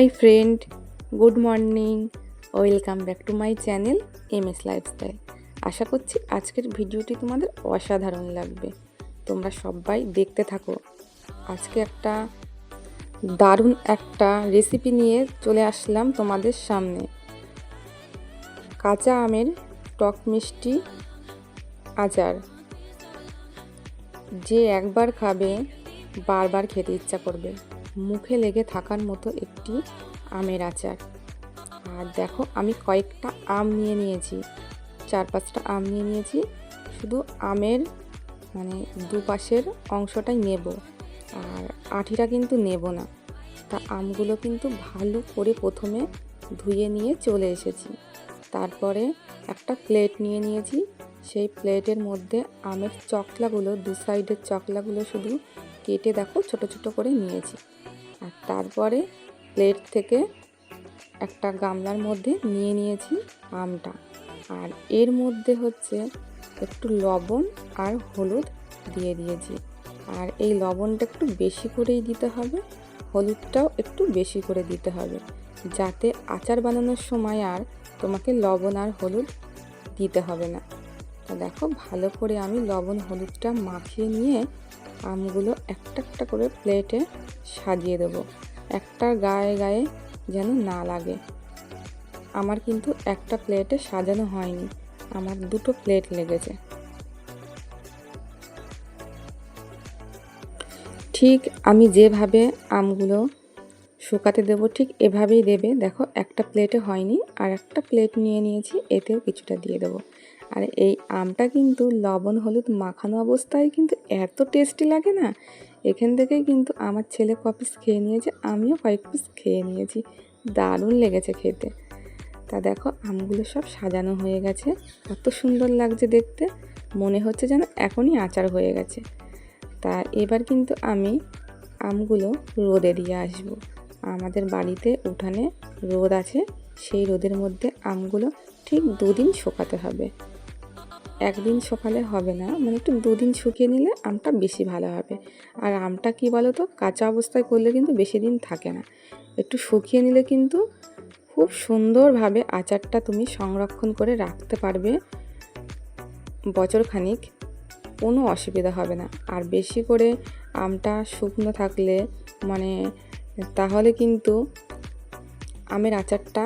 Hi friend, good morning, welcome back to my channel M S lifestyle. আশা করছি আজকের ভিডিওটি তোমাদের অসাধারণ লাগবে। তোমরা সবাই দেখতে থাকো। আজকে একটা দারুণ একটা রেসিপি নিয়ে চলে আসলাম তোমাদের সামনে। কাঁচা আমের টক মিষ্টি আচার। যে একবার খাবে, বারবার খেতে ইচ্ছা করবে। মুখে লেগে থাকার মতো একটি আমের আচার। আর দেখো, আমি কয়েকটা আম নিয়ে নিয়েছি। চার পাঁচটা আম নিয়ে নিয়েছি। শুধু আমের মানে দুপাশের অংশটাই নেব। আর আঠিটা কিন্তু নেব না। তা আমগুলো কিন্তু ভালো করে প্রথমে ধুয়ে নিয়ে চলে এসেছি। তারপরে একটা প্লেট নিয়ে নিয়েছি। সেই প্লেটের মধ্যে আমের চকলাগুলো, দু সাইডের চকলাগুলো শুধু কেটে দেখো, ছোট ছোট করে নিয়েছি। আর তারপরে প্লেট থেকে একটা গামলার মধ্যে নিয়ে নিয়েছি আমটা। আর এর মধ্যে হচ্ছে একটু লবণ আর হলুদ দিয়ে দিয়েছি। আর এই লবণটা একটু বেশি করেই দিতে হবে, হলুদটাও একটু বেশি করে দিতে হবে। যাতে আচার বানানোর সময় আর তোমাকে লবণ আর হলুদ দিতে হবে না। তো দেখো, ভালো করে আমি লবণ হলুদটা মাখিয়ে নিয়ে আমগুলো একটা একটা করে প্লেটে সাজিয়ে দেব। একটা গায়ে গায়ে যেন না লাগে। আমার কিন্তু একটা প্লেটে সাজানো হয়নি, আমার দুটো প্লেট লেগেছে। ঠিক আমি যেভাবে আমগুলো শুকাতে দেবো, ঠিক এভাবেই দেবে। দেখো, একটা প্লেটে হয়নি, আর একটা প্লেট নিয়ে নিয়েছি, এতেও কিছুটা দিয়ে দেবো। আর এই আমটা কিন্তু লবণ, হলুদ মাখানো অবস্থায় কিন্তু এত টেস্টি লাগে না। এখান থেকেই কিন্তু আমার ছেলে ক পিস খেয়ে নিয়েছে, আমিও কয়েক পিস খেয়ে নিয়েছি। দারুণ লেগেছে খেতে। তা দেখো, আমগুলো সব সাজানো হয়ে গেছে। কত সুন্দর লাগছে দেখতে। মনে হচ্ছে যেন এখনই আচার হয়ে গেছে। তা এবার কিন্তু আমি আমগুলো রোদে দিয়ে আসব। আমাদের বাড়িতে উঠানে রোদ আছে, সেই রোদের মধ্যে আমগুলো ঠিক দুদিন শোকাতে হবে। একদিন শুকালে হবে না মানে একটু দুদিন শুকিয়ে নিলে আমটা বেশি ভালো হবে। আর আমটা কি বলো তো কাঁচা অবস্থায় করলে কিন্তু বেশি দিন থাকে না। একটু শুকিয়ে নিলে কিন্তু খুব সুন্দরভাবে আচারটা তুমি সংরক্ষণ করে রাখতে পারবে। বছর খানিক কোনো অসুবিধা হবে না। আর বেশি করে আমটা শুকনো থাকলে মানে তাহলে কিন্তু আমের আচারটা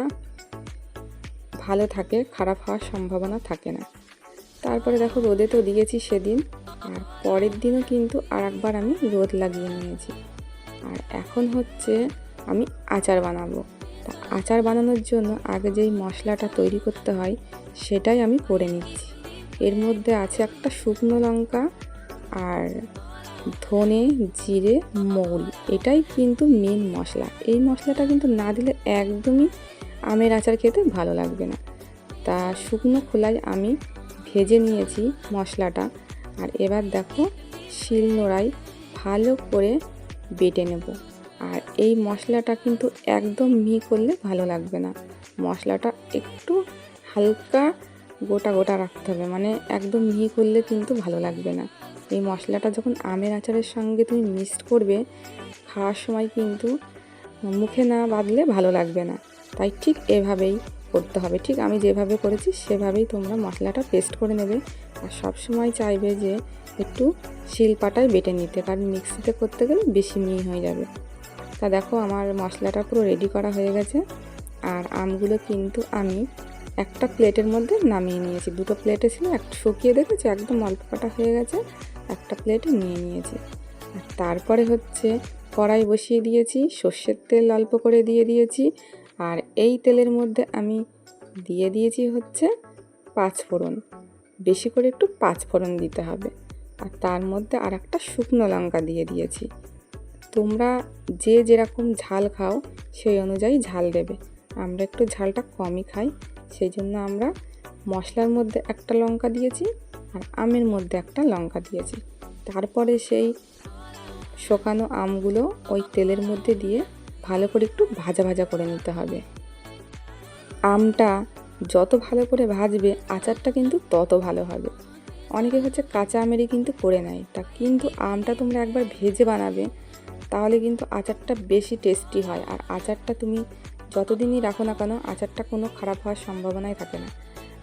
ভালো থাকে, খারাপ হওয়ার সম্ভাবনা থাকে না। তারপরে দেখো রোদে তো দিয়েছি সেদিন, আর পরের দিনও কিন্তু আর একবার আমি রোদ লাগিয়ে নিয়েছি। আর এখন হচ্ছে আমি আচার বানাবো। তা আচার বানানোর জন্য আগে যেই মশলাটা তৈরি করতে হয়, সেটাই আমি করে নিচ্ছি। এর মধ্যে আছে একটা শুকনো লঙ্কা আর ধনে, জিরে মৌল এটাই কিন্তু মেন মশলা। এই মশলাটা কিন্তু না দিলে একদমই আমের আচার খেতে ভালো লাগবে না। তা শুকনো খোলায় আমি ভেজে নিয়েছি মশলাটা। আর এবার দেখো শিল নোড়ায় ভালো করে বেটে নেব। আর এই মশলাটা কিন্তু একদম মিহি করলে ভালো লাগবে না। মশলাটা একটু হালকা গোটা গোটা রাখতে হবে মানে একদম মিহি করলে কিন্তু ভালো লাগবে না। এই মশলাটা যখন আমের আচারের সঙ্গে তুমি মিক্সড করবে, খাওয়ার সময় কিন্তু মুখে না বাঁধলে ভালো লাগবে না। তাই ঠিক এভাবেই করতে হবে। ঠিক আমি যেভাবে করেছি, সেভাবেই তোমরা মশলাটা পেস্ট করে নেবে। আর সব সময় চাইবে যে একটু শিলপাটায় বেটে নিতে, কারণ মিক্সিতে করতে গেলে বেশি মিহি হয়ে যাবে। তা দেখো আমার মশলাটা পুরো রেডি করা হয়ে গেছে। আর আমগুলো কিন্তু আমি একটা প্লেটের মধ্যে নামিয়ে নিয়েছি। দুটো প্লেটে ছিল, একটা শুকিয়ে দেখেছি? একদম অল্প কাটা হয়ে গেছে, একটা প্লেটে নিয়ে নিয়েছি। আর তারপরে হচ্ছে কড়াই বসিয়ে দিয়েছি, সর্ষের তেল অল্প করে দিয়ে দিয়েছি আর এই তেলের মধ্যে আমি দিয়ে দিয়েছি হচ্ছে পাঁচ ফোড়ন। বেশি করে একটু পাঁচ ফোড়ন দিতে হবে। আর তার মধ্যে আর একটা শুকনো লঙ্কা দিয়ে দিয়েছি। তোমরা যে যেরকম ঝাল খাও সেই অনুযায়ী ঝাল দেবে। আমরা একটু ঝালটা কমই খাই, সেই জন্য আমরা মশলার মধ্যে একটা লঙ্কা দিয়েছি আর আমের মধ্যে একটা লঙ্কা দিয়েছি। তারপরে সেই শোকানো আমগুলো ওই তেলের মধ্যে দিয়ে ভালো করে একটু ভাজা ভাজা করে নিতে হবে। আমটা যত ভালো করে ভাজবে, আচারটা কিন্তু তত ভালো হবে। অনেকে হচ্ছে কাঁচা আমেরই কিন্তু করে নেয়। তা কিন্তু আমটা তোমরা একবার ভেজে বানাবে, তাহলে কিন্তু আচারটা বেশি টেস্টি হয়। আর আচারটা তুমি যতদিনই রাখো না কেন, আচারটা কোনো খারাপ হওয়ার সম্ভাবনাই থাকে না।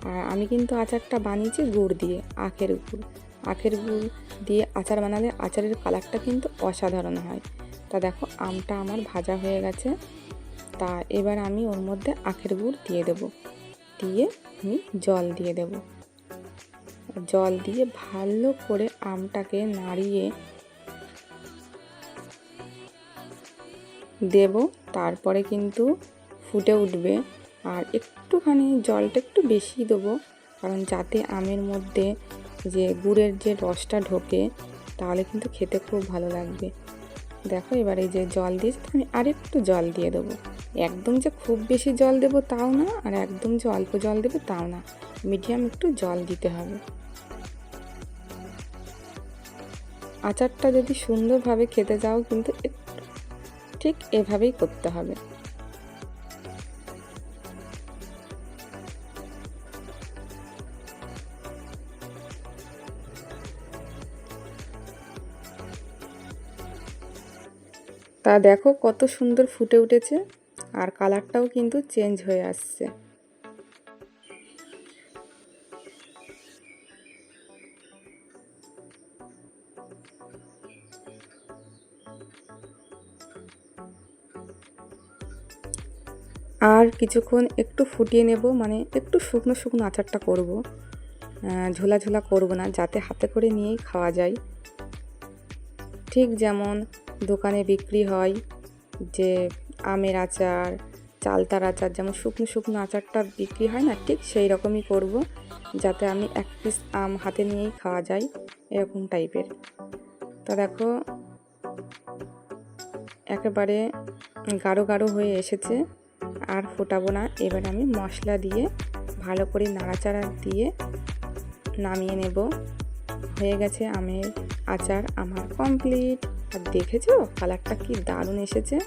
আর আমি কিন্তু আচারটা বানিয়েছি গুড় দিয়ে, আখের গুড়। আখের গুড় দিয়ে আচার বানালে আচারের কালারটা কিন্তু অসাধারণ হয়। তা দেখো, আমটা আমার ভাজা হয়ে গেছে। তা এবার আমি ওর মধ্যে আখের গুড় দিয়ে দেব। দিয়ে আমি জল দিয়ে দেব। জল দিয়ে ভালো করে আমটাকে নাড়িয়ে দেব। তারপরে কিন্তু ফুটে উঠবে। আর একটুখানি জলটা একটু বেশি দেবো, কারণ যাতে আমের মধ্যে যে গুড়ের যে রসটা ঢোকে, তাহলে কিন্তু খেতে খুব ভালো লাগবে। দেখো এবার এই যে জল দিয়েছি আমি আরেকটু জল দিয়ে দেবো। একদম যে খুব বেশি জল দেবো তাও না, আর একদম যে অল্প জল দেবো তাও না। মিডিয়াম একটু জল দিতে হবে। আচারটা যদি সুন্দরভাবে খেতে যাও কিন্তু ঠিক এভাবেই করতে হবে। তা দেখো কত সুন্দর ফুটে উঠেছে আর কালারটাও কিন্তু চেঞ্জ হয়ে আসছে। আর কিছুক্ষণ একটু ফুটিয়ে নেব মানে একটু শুকনো শুকনো আচারটা করব। ঝোলা ঝোলা করব না, যাতে হাতে করে নিয়েই খাওয়া যায়। ঠিক যেমন দোকানে বিক্রি হয় যে আমের আচার, চালতার আচার, যেমন শুকনো শুকনো আচারটা বিক্রি হয় না, ঠিক সেই রকমই করব যাতে আমি এক পিস আম হাতে নিয়েই খাওয়া যায় এরকম টাইপের। তা দেখো, একেবারে গাঢ় গাঢ় হয়ে এসেছে, আর ফোটাবো না। এবার আমি মশলা দিয়ে ভালো করে নাড়াচাড়া দিয়ে নামিয়ে নেব। হয়ে গেছে আমের আচার আমার কমপ্লিট আর দেখেছ? কালারটা কি দারুণ এসেছে।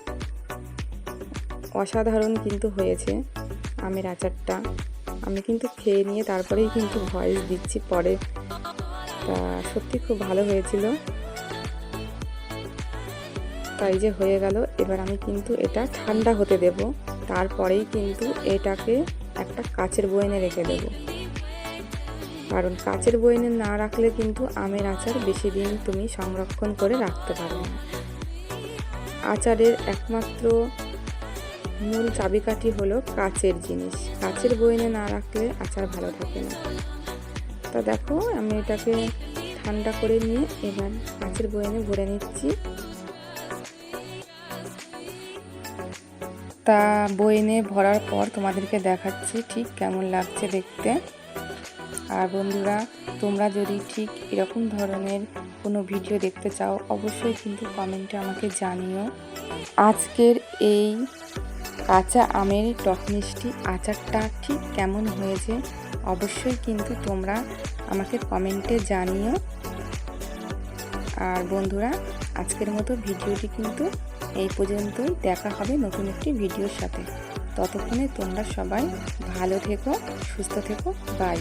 অসাধারণ কিন্তু হয়েছে আমের আচারটা। আমি কিন্তু খেয়ে নিয়ে তারপরেই কিন্তু ভয়েস দিচ্ছি পরে। তা সত্যি খুব ভালো হয়েছিল। তাই যে হয়ে গেল, এবার আমি কিন্তু এটা ঠান্ডা হতে দেব। তারপরেই কিন্তু এটাকে একটা কাচের বয়নে রেখে দেব। কারণ কাচের বয়নে না রাখলে কিন্তু আমের আচার বেশি দিন তুমি সংরক্ষণ করে রাখতে পারবে না। আচারের একমাত্র মূল চাবিকাঠি হলো কাচের জিনিস। কাচের বয়নে না রাখলে আচার ভালো থাকে না। তা দেখো, আমি এটাকে ঠান্ডা করে নিয়ে এবার কাচের বয়নে ভরে নিচ্ছি। তা বইনে ভরার পর তোমাদেরকে দেখাচ্ছি ঠিক কেমন লাগছে দেখতে। আর বন্ধুরা, তোমরা যদি ঠিক এরকম ধরনের কোনো ভিডিও দেখতে চাও, অবশ্যই কিন্তু কমেন্টে আমাকে জানিও। আজকের এই কাঁচা আমের টক মিষ্টি আচারটা ঠিক কেমন হয়েছে, অবশ্যই কিন্তু তোমরা আমাকে কমেন্টে জানিও। আর বন্ধুরা, আজকের মতো ভিডিওটি কিন্তু এই পর্যন্তই। দেখা হবে নতুন একটি ভিডিওর সাথে। ততক্ষণে তোমরা সবাই ভালো থেকো, সুস্থ থেকো। বাই।